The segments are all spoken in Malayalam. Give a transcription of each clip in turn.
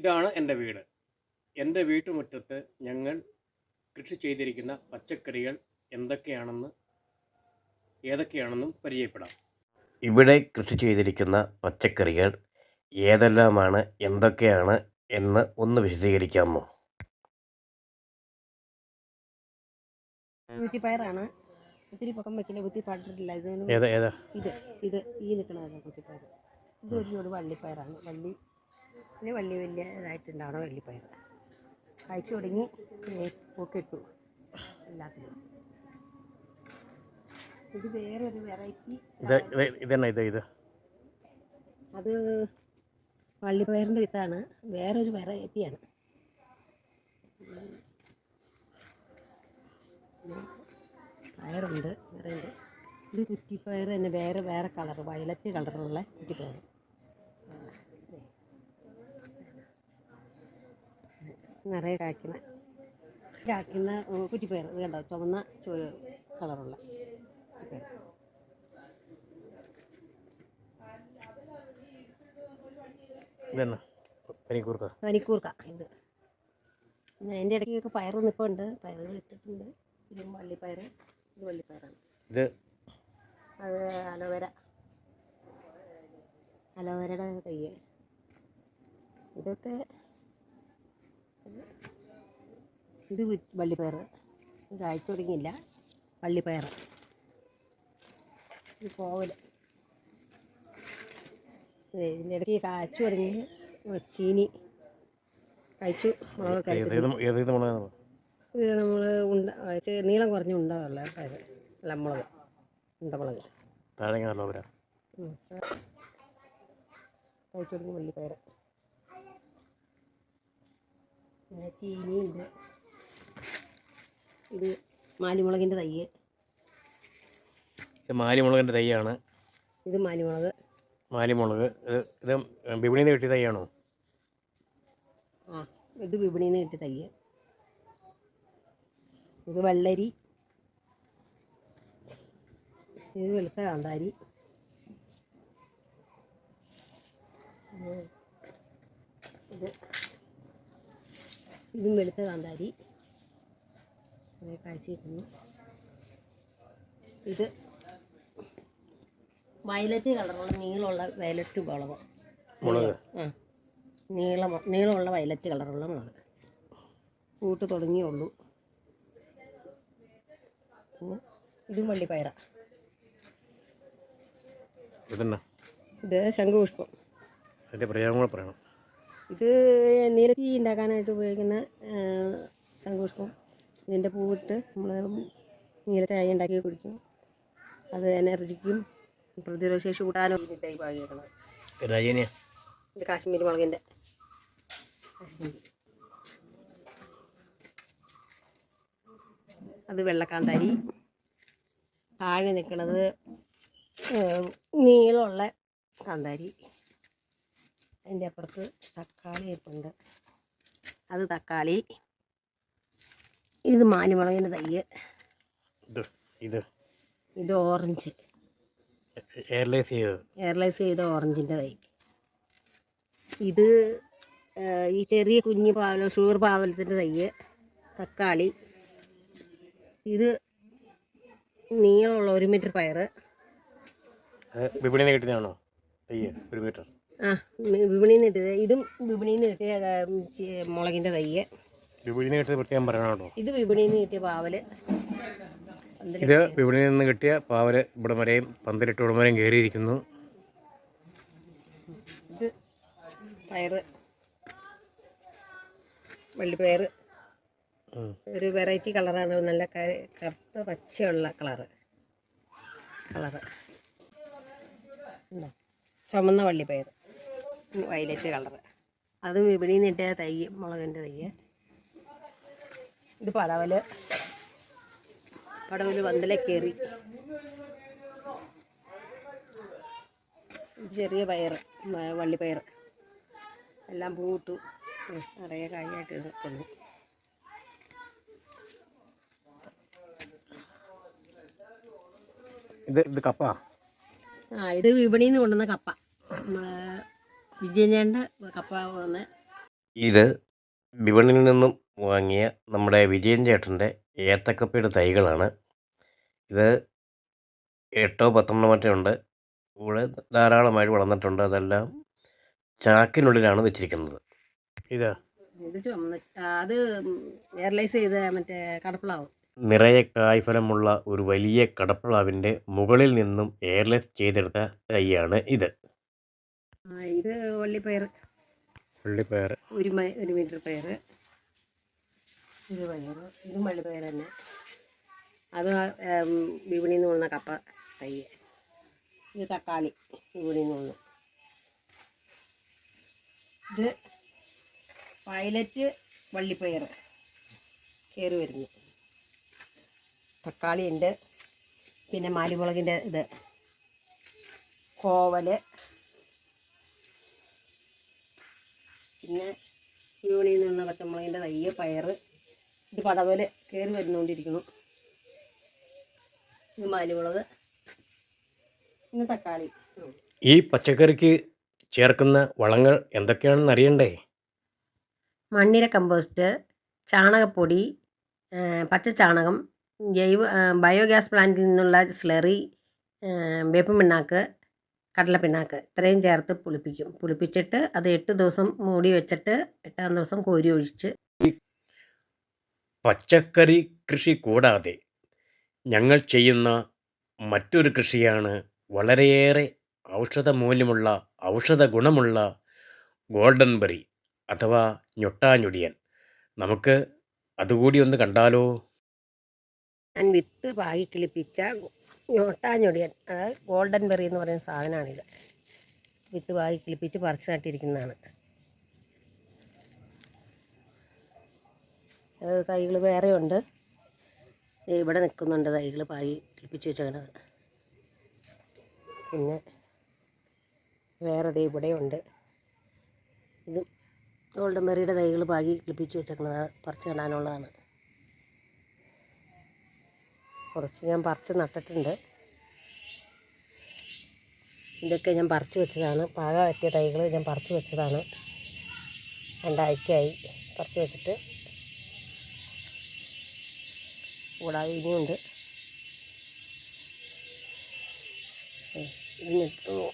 ഇതാണ് എന്റെ വീട്. എന്റെ വീട്ടുമുറ്റത്ത് ഞങ്ങൾ കൃഷി ചെയ്തിരിക്കുന്ന പച്ചക്കറികൾ എന്തൊക്കെയാണെന്ന് ഏതൊക്കെയാണെന്നും പരിചയപ്പെടാം. ഇവിടെ കൃഷി ചെയ്തിരിക്കുന്ന പച്ചക്കറികൾ ഏതെല്ലാമാണ് എന്തൊക്കെയാണ് എന്ന് ഒന്ന് വിശദീകരിക്കാമോ? കുറ്റിപ്പയറാണ് ഒത്തിരി പൊക്കം വെക്കില്ല കുത്തി ഇത് ഇത് ഇത് ഈ നിൽക്കണതാണ് കുത്തിപ്പയർ ഇത് ഒരു വള്ളിപ്പയറാണ്. വള്ളി പിന്നെ വലിയ വലിയ ഇതായിട്ടുണ്ടാവണ വള്ളിപ്പയർ. കായ്ച്ചു തുടങ്ങി പൂക്കിട്ടു എല്ലാത്തിനും ഇത് വേറൊരു വെറൈറ്റി ഇത് ഇത് ഇതന്നെ ഇത് ഇത്. അത് വള്ളിപ്പയറിന്റെ വിത്താണ്. വേറൊരു വെറൈറ്റിയാണ്. പയറുണ്ട് വേറെ ഉണ്ട്. ഇത് കുറ്റിപ്പയർ തന്നെ വേറെ വേറെ കളർ വയലറ്റ് കളറുള്ള കുറ്റിപ്പയർ. നിറയെ കായ്ക്കുന്ന കായ്ക്കുന്ന കുറ്റിപ്പയർ. ഇത് കണ്ടോ? ചുവന്ന ചോ കളറുള്ള കുറ്റിപ്പയർ. ഇതന്നെ? പനിക്കൂർക്ക. പനിക്കൂർക്ക. ഇത്. അതിന്റെ ഇടയ്ക്കൊക്കെ പയർ നിൽപ്പുണ്ട് പയർ ഇട്ടിട്ടുണ്ട്. ഇത് വള്ളിപ്പയർ ഇത് വള്ളിപ്പയറാണ് ഇത്? അത് അലോവേര. അലോവേരയുടെ തയ്യ് ഇതൊക്കെ ഇത് വള്ളിപ്പയർ കായ്ച്ചു തുടങ്ങിയില്ല. വള്ളിപ്പയർ ഇത് കോവൽ ഇതിന്റെ ഇടയ്ക്ക് കായ്ച്ചു തുടങ്ങി. ചീനി. കഴിച്ചു മുളക് ഏത് കഴിച്ചു ഏത് ഏത് ഇത് നമ്മൾ ഉണ്ട നീളം കുറഞ്ഞ ഉണ്ടാവുള്ള പയർ അല്ല മുളക് ഉണ്ടമുളക്. കഴിച്ചു തുടങ്ങി വള്ളിപ്പയർ ചീനിയുണ്ട്. ഇത് മാലിമുളകിന്റെ തയ്യ് ഇത് മാലിമുളകിന്റെ തൈയാണ്. ഇത് മാലിമുളക്. മാലിമുളക്. ഇത് ഇത് വിപണിയിൽ നിന്ന് കിട്ടിയ തൈയാണോ? ആ ഇത് വിപണിയിൽ നിന്ന് കിട്ടിയ തയ്യ് ഇത് വെള്ളരി. ഇത് വെളുത്ത കാന്താരി. ഇത് ഇതും വെളുത്ത കാന്താരി. അതേ കാഴ്ച കിട്ടുന്നു ഇത് വയലറ്റ് കളറുള്ള നീളമുള്ള വയലറ്റ് മുളക് മുളക്? ആ. നീളം നീളമുള്ള വയലറ്റ് കളറുള്ള മുളക്. കൂട്ട് തുടങ്ങിയുള്ളൂ ഉള്ളൂ. ഇതും വള്ളിപ്പയറ. ഇത് ശംഖുപുഷ്പം. അതിന്റെ പറയണം. ഇത് നീലത്തി ഉണ്ടാക്കാനായിട്ട് ഉപയോഗിക്കുന്ന ശംഖുപുഷ്പം. ഇതിന്റെ പൂവിട്ട് നമ്മൾ നീല ചായ ഉണ്ടാക്കി കുടിക്കും. അത് എനർജിക്കും പ്രതിരോധശേഷി കൂട്ടാനും ഇതായി ഇത് കാശ്മീരി മുളകിന്റെ. അത് വെള്ളക്കാന്താരി. താഴെ നിൽക്കുന്നത് നീളമുള്ള കാന്താരി. അതിന്റെ അപ്പുറത്ത് തക്കാളി ഇട്ടുണ്ട് അത് തക്കാളി. ഇത് മാലിമുളകിന്റെ തയ്യ് ഇത് ഇത്. ഇത് ഓറഞ്ച്. എയർലൈസ് ചെയ്തത്. എയർലൈസ് ചെയ്ത ഓറഞ്ചിന്റെ തൈ. ഇത് ഈ ചെറിയ കുഞ്ഞു പാവല ഷുഗർ പാവലത്തിന്റെ തൈ. തക്കാളി. ഇത് നീളമുള്ള ഒരു മീറ്റർ പയറ് അത് വിപണിയിൽ നിന്ന് കിട്ടിയതാണോ തയ്യ് ഒരു മീറ്റർ. ആ വിപണിയിൽ നിന്ന് കിട്ടിയത്. ഇതും വിപണിയിൽ നിന്ന് കിട്ടിയ മുളകിന്റെ തൈ വിപണിയിൽ നിന്ന് കിട്ടിയ പ്രത്യേകം പറയണം കേട്ടോ? ഇത് വിപണിയിൽ നിന്ന് കിട്ടിയ പാവൽ. ഇത് വിപണിയിൽ നിന്ന് കിട്ടിയ പാവൽ ഇവിടെ വരെയും പന്തലിട്ട് ഇവിടെ വരെയും കയറിയിരിക്കുന്നു. ഇത് പയറ്. വള്ളിപ്പയർ. ഒരു വെറൈറ്റി കളറാണ്. നല്ല കറുത്ത പച്ചയുള്ള കളറ്. കളറ്? ചുമന്ന വള്ളിപ്പയർ വയലറ്റ് കളറ്. അതും വിപണിയിൽ നിന്ന് കിട്ടിയ തൈ മുളകിന്റെ തൈ ഇത് പടവൽ പടവൽ വന്തലെ കയറി. ചെറിയ പയർ വള്ളി വള്ളിപ്പയർ എല്ലാം പൂട്ടു നിറയെ കായായിട്ട് നിൽക്കുന്നു ഇത് ഇത് കപ്പ? ആ ഇത് വിപണിയിൽ നിന്ന് കൊണ്ടുവന്ന കപ്പ. വിജയൻ വിജയന്റെ കപ്പ കൊണ്ടുവന്ന. ഇത് വിപണിയിൽ നിന്നും വാങ്ങിയ നമ്മുടെ വിജയൻ ചേട്ടന്റെ ഏത്തക്കപ്പയുടെ തൈകളാണ്. ഇത് എട്ടോ പത്തെണ്ണം മറ്റോ ഉണ്ട്. ഇവിടെ ധാരാളമായിട്ട് വളർന്നിട്ടുണ്ട്. അതെല്ലാം ചാക്കിനുള്ളിലാണ് വെച്ചിരിക്കുന്നത്. ഇതാ. അത് എയർലൈസ് ചെയ്ത മറ്റേ കടപ്പിളാവും. നിറയെ കായ്ഫലമുള്ള ഒരു വലിയ കടപ്പളാവിന്റെ മുകളിൽ നിന്നും എയർലെസ് ചെയ്തെടുത്ത തൈയാണ് ഇത്. ആ, ഇത് ഉള്ളിപ്പയർ ഉള്ളിപ്പയർ ഒരു മീറ്റർ പയർ ഇത് പയർ ഇതും വള്ളിപ്പയർ തന്നെ. അത് വിപണിയിൽ നിന്ന് കൊള്ളുന്ന കപ്പ തയ്യ ഇത് തക്കാളി വിപണിയിൽ നിന്ന് കൊള്ളുന്നു ഇത് വയലറ്റ് വള്ളിപ്പയർ കയറി വരുന്നു. തക്കാളി ഉണ്ട്. പിന്നെ മാലിമുളകിന്റെ ഇത്. കോവൽ പിന്നെ വിപണിയിൽ നിന്നുള്ള പച്ചമുളകിന്റെ തയ്യ് പയറ്. ഇത് പടപോലെ കയറി വരുന്നുകൊണ്ടിരിക്കുന്നു ഇത് മാലിമുളക്. പിന്നെ തക്കാളി. ഈ പച്ചക്കറിക്ക് ചേർക്കുന്ന വളങ്ങൾ എന്തൊക്കെയാണെന്ന് അറിയണ്ടേ? മണ്ണിര കമ്പോസ്റ്റ് ചാണകപ്പൊടി പച്ച പച്ചച്ചാണകം ജൈവ ബയോഗ്യാസ് പ്ലാന്റിൽ നിന്നുള്ള സ്ലറി വേപ്പ് പിണ്ണാക്ക് കടല പിണ്ണാക്ക് ഇത്രയും ചേർത്ത് പുളിപ്പിക്കും. പുളിപ്പിച്ചിട്ട് അത് എട്ട് ദിവസം മൂടി വെച്ചിട്ട് എട്ടാം ദിവസം കോരി ഒഴിച്ച് പച്ചക്കറി കൃഷി കൂടാതെ ഞങ്ങൾ ചെയ്യുന്ന മറ്റൊരു കൃഷിയാണ് വളരെയേറെ ഔഷധ മൂല്യമുള്ള ഔഷധ ഗുണമുള്ള ഗോൾഡൻ ബെറി അഥവാ ഞൊട്ടാഞ്ഞൊടിയൻ. നമുക്ക് അതുകൂടി ഒന്ന് കണ്ടാലോ? ഞാൻ വിത്ത് പാകി കിളിപ്പിച്ച ഞൊട്ടാഞ്ഞൊടിയൻ അതായത് ഗോൾഡൻ ബെറി എന്ന് പറയുന്ന സാധനമാണിത് വിത്ത് പാകി കിളിപ്പിച്ച് പറിച്ചു നട്ടിരിക്കുന്നതാണ്. തൈകൾ വേറെ ഉണ്ട് ഇവിടെ നിൽക്കുന്നുണ്ട് തൈകൾ പായി കിളിപ്പിച്ച് വെച്ചേക്കണത്. പിന്നെ വേറെ ദേ ഇവിടെയുണ്ട്. ഇത് ഗോൾഡൻ ബെറിയുടെ തൈകൾ പാകി കിളിപ്പിച്ച് വെച്ചേക്കണത്. പറിച്ച് നടാനുള്ളതാണ്. കുറച്ച് ഞാൻ പറിച്ച് നട്ടിട്ടുണ്ട്. ഇതൊക്കെ ഞാൻ പറിച്ച് വെച്ചതാണ്. പാക പറ്റിയ തൈകൾ ഞാൻ പറിച്ച് വെച്ചതാണ്. രണ്ടാഴ്ചയായി പറിച്ച് വെച്ചിട്ട് കൂടാതെ ഇനിയുണ്ട് ഏ, ഇത്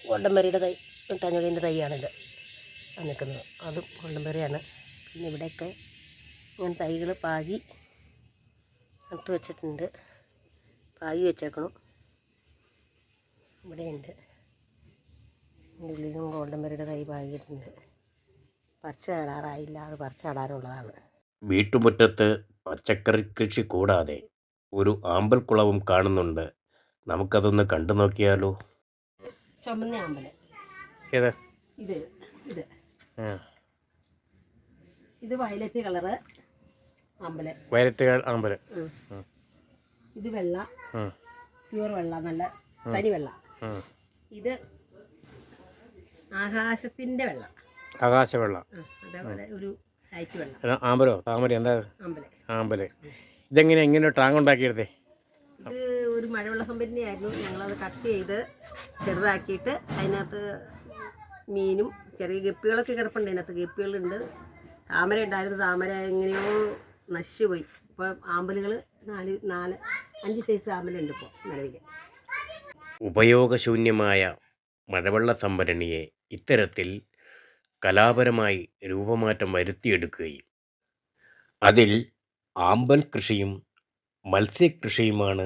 ഗോൾഡൻബെറിയുടെ തൈ ഇട്ടാഞ്ഞൊടിന്റെ തൈയാണിത് നിൽക്കുന്നത്. അതും ഗോൾഡൻബെറിയാണ് പിന്നെ ഇവിടെയൊക്കെ ഞാൻ തൈകൾ പാകി നട്ട് വെച്ചിട്ടുണ്ട്. പാകി വെച്ചേക്കണം. ഇവിടെയുണ്ട്. ഉള്ളിലും ഗോൾഡൻബെറിയുടെ തൈ പാകിയിട്ടുണ്ട്. പറിച്ച നടാറായില്ല. അത് പറിച്ച നടാനുള്ളതാണ്. വീട്ടുമുറ്റത്ത് പച്ചക്കറി കൃഷി കൂടാതെ ഒരു ആമ്പൽ കുളവും കാണുന്നുണ്ട്. നമുക്കതൊന്ന് കണ്ടു നോക്കിയാലോ? ചുമന്ന ആമ്പൽ ഏത്? ഇത് ഇത്. ഇത് വയലറ്റ് കളറ് ആമ്പൽ. വയലറ്റ്. ഉം. ഇത് വെള്ള. പ്യൂർ വെള്ള നല്ല തനി വെള്ള. ഇത് ആകാശത്തിന്റെ വെള്ള. ആകാശ വെള്ള. അതേപോലെ ഒരു ലൈറ്റ് വെള്ള. ആമ്പലോ? താമര എന്താ? ആമ്പൽ. ആമ്പൽ ഇതെങ്ങനെ എങ്ങനെ ടാങ്ക് ഉണ്ടാക്കിയെടുത്തേ? ഇത് ഒരു മഴവെള്ള സംഭരണിയായിരുന്നു ഞങ്ങളത് കട്ട് ചെയ്ത് ചെറുതാക്കിയിട്ട് അതിനകത്ത് മീനും ചെറിയ ഗപ്പികളൊക്കെ കിടപ്പുണ്ട്. അതിനകത്ത് ഗപ്പികളുണ്ട്. താമര ഉണ്ടായിരുന്നു. താമര എങ്ങനെയോ നശിച്ചുപോയി. ഇപ്പോൾ ആമ്പലുകൾ നാല് നാല് അഞ്ച് സൈസ് ആമ്പലുണ്ട് ഇപ്പോൾ നിലവിൽ. ഉപയോഗശൂന്യമായ മഴവെള്ള സംഭരണിയെ ഇത്തരത്തിൽ കലാപരമായി രൂപമാറ്റം വരുത്തിയെടുക്കുകയും അതിൽ ആമ്പൽ കൃഷിയും മത്സ്യകൃഷിയുമാണ്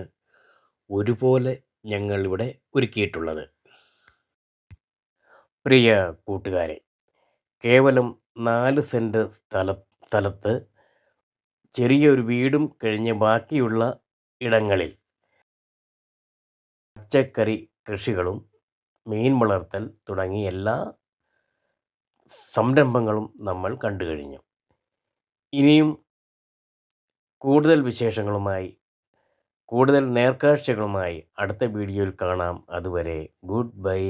ഒരുപോലെ ഞങ്ങളിവിടെ ഒരുക്കിയിട്ടുള്ളത്. പ്രിയ കൂട്ടുകാരെ കേവലം നാല് സെന്റ് സ്ഥല സ്ഥലത്ത് ചെറിയൊരു വീടും കഴിഞ്ഞ് ബാക്കിയുള്ള ഇടങ്ങളിൽ പച്ചക്കറി കൃഷികളും മീൻ വളർത്തൽ തുടങ്ങി എല്ലാ സംരംഭങ്ങളും നമ്മൾ കണ്ടു കഴിഞ്ഞു. ഇനിയും കൂടുതൽ വിശേഷങ്ങളുമായി കൂടുതൽ നേർക്കാഴ്ചകളുമായി അടുത്ത വീഡിയോയിൽ കാണാം. അതുവരെ ഗുഡ് ബൈ.